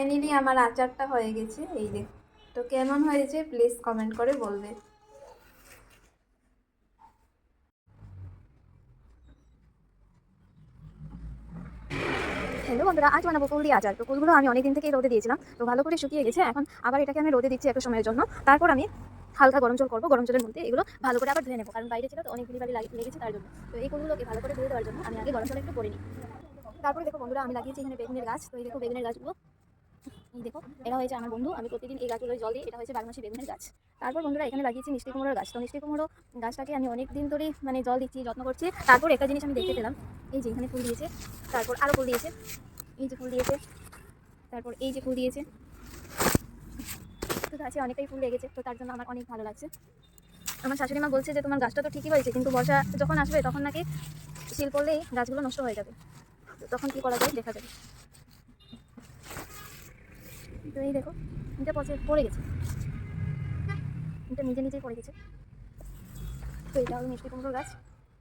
Finally আমার আচারটা হয়ে গেছে। এই দেখ, তো কেমন হয়েছে প্লিজ কমেন্ট করে বলবে। হ্যালো বন্ধুরা, আজ বানাবো কুল দিয়ে আচার। তো কুলগুলো আমি অনেকদিন থেকেই রোদে দিয়েছিলাম, তো ভালো করে শুকিয়ে গেছে। এখন আবার এটাকে আমি রোদে দিচ্ছি একটু সময়ের জন্য। তারপর আমি হালকা গরম জল করব, গরম জলের মধ্যে এগুলো ভালো করে আবার ধুয়ে নেব। কারণ বাইরে ছিল তো, অনেক বালি লেগেছে তার জন্য। তো এই কুলগুলোকে ভালো করে ধুয়ে দেওয়ার জন্য আমি আগে গরম জল একটু করে নিই। তারপরে দেখো বন্ধুরা, আমি লাগিয়েছি এখানে বেগুনের গাছ। তো এই দেখো বেগুনের গাছগুলো দেখো, এটা হয়েছে আমার বন্ধু। আমি প্রতিদিন এই গাছগুলো জল দিই। এটা হয়েছে বারমাসি বেগুনের গাছ। তারপর বন্ধুরা, এখানে লাগিয়েছি মিষ্টি কুমড়োর গাছ। তো মিষ্টি কুমড়ো গাছটাকে আমি অনেক দিন ধরেই মানে জল দিচ্ছি, যত্ন করছি। তারপর একটা জিনিস আমি দেখতে পেলাম। এই যে এখানে ফুল দিয়েছে। তারপর আরও ফুল দিয়েছে। এই যে ফুল দিয়েছে। তারপর এই যে ফুল দিয়েছে। তো গাছে অনেকটাই ফুল লেগেছে। তো তার জন্য আমার অনেক ভালো লাগছে। আমার শাশুড়ি মা বলছে যে, তোমার গাছটা তো ঠিকই হয়েছে, কিন্তু বর্ষা যখন আসবে, তখন নাকি শিল পড়লেই গাছগুলো নষ্ট হয়ে যাবে। তখন কী করা যায়? দেখা যাবে তো এই দেখো, এটা পচে পড়ে গেছে। এটা নিজে নিজেই পড়ে গেছে। তো এটা হলো মিষ্টি কুমড়োর গাছ।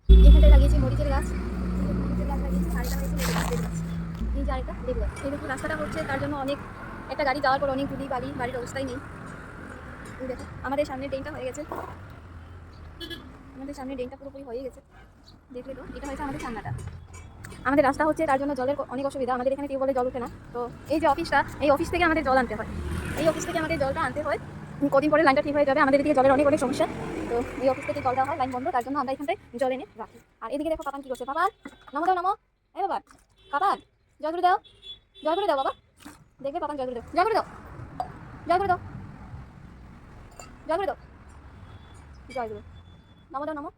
এখানটায় লাগিয়েছি মরিচের গাছ। মরিচের গাছ লাগিয়েছি আর এটা হয়েছে এই যে আরেকটা লেবু গাছ। রাস্তাটা হচ্ছে তার জন্য অনেক, একটা গাড়ি যাওয়ার পর অনেক ধুলি, বালি, বাড়ির অবস্থাই নেই। দেখো, আমাদের সামনে ড্রেনটা হয়ে গেছে। আমাদের সামনে ড্রেনটা পুরোপুরি হয়ে গেছে। দেখলে তো, এটা হয়েছে আমাদের সামনাটা। আমাদের রাস্তা হচ্ছে তার জন্য জলের অনেক অসুবিধা। আমাদের এখানে টিউবওয়েলে জল ওঠে না। তো এই যে অফিসটা এই অফিস থেকে আমাদের জল আনতে হয়। এই অফিস থেকে আমাদের জলটা আনতে হয়। কদিন পরে লাইনটা ঠিক হয়ে যাবে। আমাদের এদিকে জলের অনেক অনেক সমস্যা। তো এই অফিস থেকে জল দেওয়া হয় লাইন বন্ধ। তার জন্য আমরা এখানটায় জল এনে রাখি। আর এদিকে দেখো পাপান কি করছে। বাবা নমো দাও, নমো। এই বাবা, পাপান, জল করে দাও। জল করে দাও বাবা। দেখবে পাপান, জল করে দাও। জল করে দাও। জল করে দাও। জল করে দাও। জল করে নমো দাও, নমো।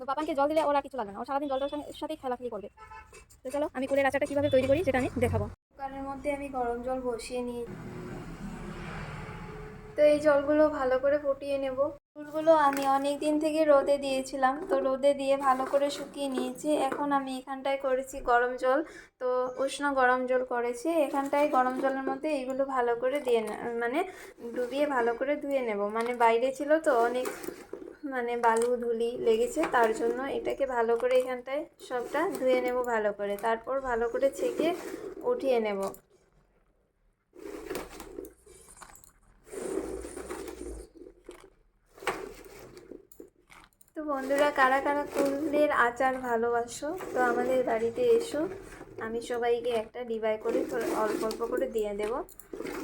তো পাপানকে জল দিলে ওরা কিছু লাগবে না। ও সারাদিন জলটার সাথেই খেলাখেলি করবে। তো চলো, আমি কুলের আচারটা কীভাবে তৈরি করি সেটা আমি দেখাবো। কুকারের মধ্যে আমি গরম জল বসিয়ে নিই। তো এই জলগুলো ভালো করে ফুটিয়ে নেব। ফুলগুলো আমি অনেক দিন থেকে রোদে দিয়েছিলাম। তো রোদে দিয়ে ভালো করে শুকিয়ে নিয়েছি। এখন আমি এখানটায় করেছি গরম জল। তো উষ্ণ গরম জল করেছি। এখানটায় গরম জলের মধ্যে এইগুলো ভালো করে দিয়ে মানে ডুবিয়ে ভালো করে ধুয়ে নেব। মানে বাইরে ছিল তো অনেক মানে বালু ধুলি লেগেছে, তার জন্য এটাকে ভালো করে এখানটায় সবটা ধুয়ে নেব ভালো করে। তারপর ভালো করে ছেঁকে উঠিয়ে নেব। তো বন্ধুরা, কারা কারা কুলের আচার ভালোবাসো, তো আমাদের বাড়িতে এসো। আমি সবাইকে একটা ডিবাই করে অল্প অল্প করে দিয়ে দেব।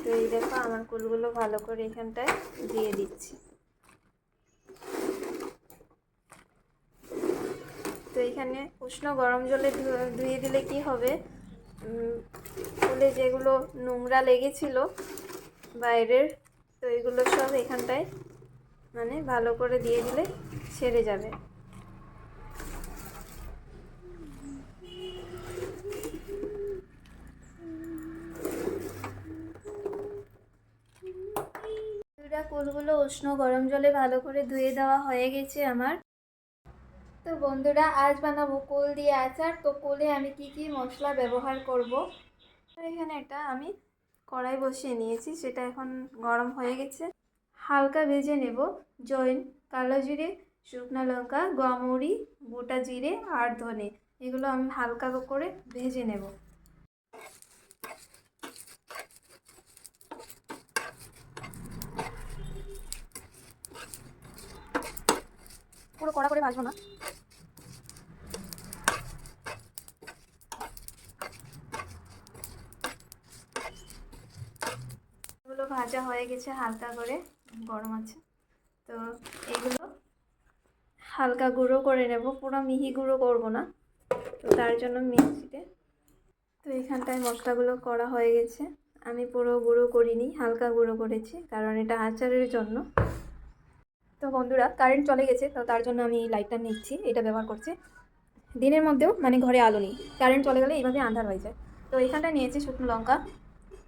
তো এই দেখো, আমার কুলগুলো ভালো করে এখানটায় দিয়ে দিচ্ছি। এখানে উষ্ণ গরম জলে ধুয়ে দিলে কি হবে? ফুলে যেগুলো নোংরা লেগেছিল বাইরের, তো এগুলো সব এখানটায় মানে ভালো করে দিয়ে দিলে ছেড়ে যাবে। কুলগুলো উষ্ণ গরম জলে ভালো করে ধুয়ে দেওয়া হয়ে গেছে আমার। তো বন্ধুরা, আজ বানাবো কুল দিয়ে আচার। তো কোলে আমি কি কি মশলা ব্যবহার করব? এখানে এটা আমি কড়াই বসিয়ে নিয়েছি, সেটা এখন গরম হয়ে গেছে। হালকা ভেজে নেব জৈন, কালো জিরে, শুকনো লঙ্কা গমরি গোটা জিরে আর ধনে। এগুলো আমি হালকা করে ভেজে নেব। পুরো কড়া করে ভাজবো না। এগুলো ভাজা হয়ে গেছে হালকা করে, গরম আছে। তো এগুলো হালকা গুঁড়ো করে নেব, পুরো মিহি গুঁড়ো করব না। তো তার জন্য মিক্সিতে। তো এখানটায় মশলাগুলো করা হয়ে গেছে। আমি পুরো গুঁড়ো করিনি, হালকা গুঁড়ো করেছি, কারণ এটা আচারের জন্য। তো বন্ধুরা কারেন্ট চলে গেছে, তো তার জন্য আমি লাইটটা নিচ্ছি, এটা ব্যবহার করছি। দিনের মধ্যেও মানে ঘরে আলো নেই কারেন্ট চলে গেলে এইভাবে আন্ধার হয়ে যায়। তো এখানটায় নিয়েছি শুকনো লঙ্কা,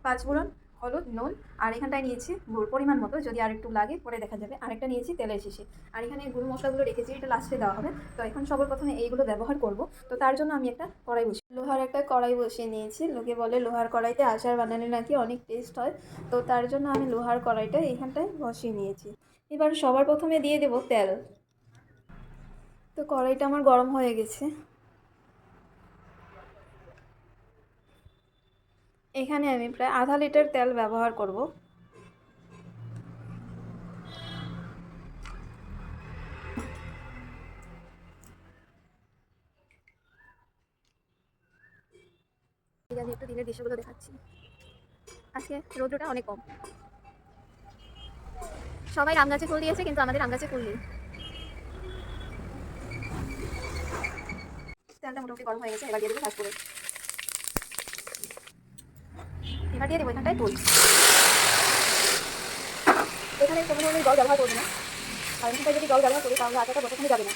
পাঁচ পাঁচফোড়ন হলুদ, নুন, আর এখানটায় নিয়েছি গুড় পরিমাণ মতো, যদি আর একটু লাগে, পরে দেখা যাবে। আরেকটা নিয়েছি তেলের শিশি। আর এখানে গুঁড়ো মশলাগুলো রেখেছি, এটা লাস্টে দেওয়া হবে। তো এখন সবার প্রথমে এইগুলো ব্যবহার করব। তো তার জন্য আমি একটা কড়াই বসি লোহার একটা কড়াই বসিয়ে নিয়েছি। লোকে বলে লোহার কড়াইতে আচার বানালে নাকি অনেক টেস্ট হয়। তো তার জন্য আমি লোহার কড়াইটা এখানটায় বসিয়ে নিয়েছি। এবার সবার প্রথমে দিয়ে দেব তেল। তো কড়াইটা আমার গরম হয়ে গেছে। এখানে আমি প্রায় আধা লিটার তেল ব্যবহার করব। ঠিক আছে, একটু দিনের দৃশ্যগুলো দেখাচ্ছি। আজকে রৌদ্রটা অনেক কম। সবাই আম গাছে ফুল দিয়েছে, কিন্তু আমাদের আম গাছে ফুল নেই। গরম হয়ে গেছে দেবো দিয়ে এখানে জল ব্যবহার করব না। যদি জল ব্যবহার করি, তাহলে যাবে না।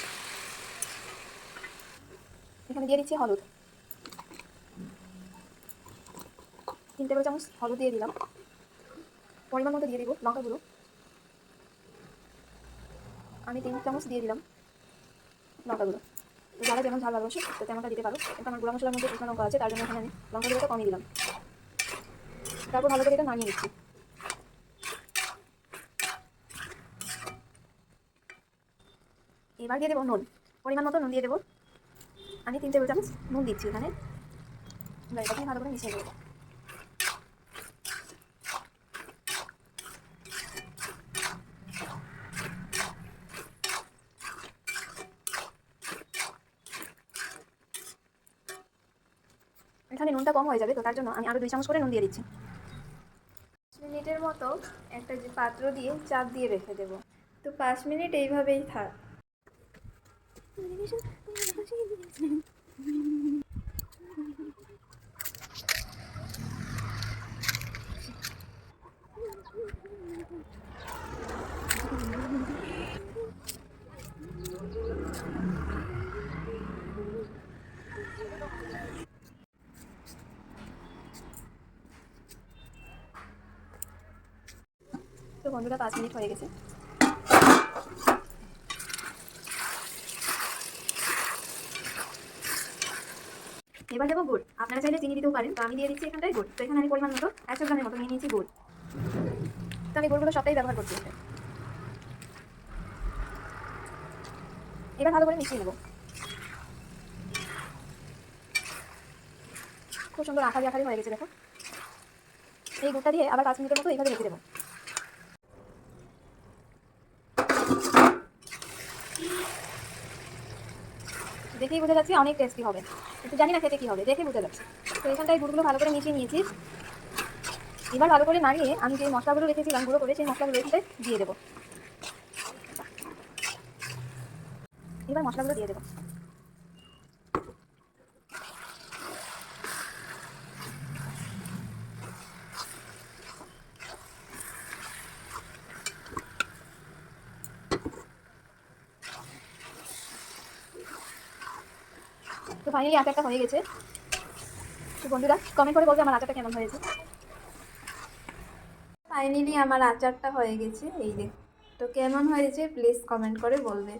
এখানে দিয়ে দিচ্ছি হলুদ। তিন টেবিল চামচ হলুদ দিয়ে দিলাম। পরিমাণ মতো দিয়ে দিব লঙ্কা গুঁড়ো। আমি তিন চামচ দিয়ে দিলাম লঙ্কা গুঁড়ো যারা যেমন ঝাল ভালোবাসে, তো তেমনটা দিতে পারো। কিন্তু আমার গুঁড়া মশলার মধ্যে শুকনো লঙ্কা আছে, তার জন্য এখানে আমি লঙ্কা গুঁড়োটা কমিয়ে দিলাম। তারপর ভালো করে এটা নামিয়ে দিচ্ছি এবার দিয়ে দেবো নুন। পরিমাণ মতো নুন দিয়ে দেবো। আমি তিন টেবিল চামচ নুন দিচ্ছি এখানে। ভালো করে মিশিয়ে দেবো এখানে নুনটা কম হয়ে যাবে তো, তার জন্য আমি আরও দুই চামচ করে নুন দিয়ে দিচ্ছি। মিনিটের মতো একটা যে পাত্র দিয়ে চাপ দিয়ে রেখে দেব। তো পাঁচ মিনিট এইভাবেই থাক। বন্ধুরা পাঁচ মিনিট হয়ে গেছে। এবার দেবো গুড়। আপনারা চাইলে চিনি দিতেও পারেন। তো আমি দিয়ে দিচ্ছি এখানটায় গুড়। তো এখানে আমি পরিমাণ মতো একশো গ্রামের মতো নিয়ে নিয়েছি গুড়। তো আমি গুড়গুলো সবটাই ব্যবহার করছি এবার ভালো করে মিশিয়ে নেব। খুব সুন্দর আঠারি আঠারি হয়ে গেছে, দেখো। এই গুড়টা দিয়ে আবার পাঁচ মিনিটের মতো এইভাবে রেখে দেবো। দেখেই বোঝা যাচ্ছে অনেক টেস্টি হবে। একটু জানি না খেতে কি হবে, দেখে বোঝা যাচ্ছে। তো এখানটায় গুড়গুলো ভালো করে মিশিয়ে নিয়েছি। এবার ভালো করে নাড়িয়ে আমি যে মশলাগুলো রেখেছিলাম, গুঁড়ো করে সেই মশলাগুলো এখানে দিয়ে দেবো। এবার মশলাগুলো দিয়ে দেবো। তো ফাইনালি আচারটা হয়ে গেছে। তো বন্ধুরা কমেন্ট করে বলবে আমার আচারটা কেমন হয়েছে। ফাইনালি আমার আচারটা হয়ে গেছে, এই দেখ তো কেমন হয়েছে প্লিজ কমেন্ট করে বলবে।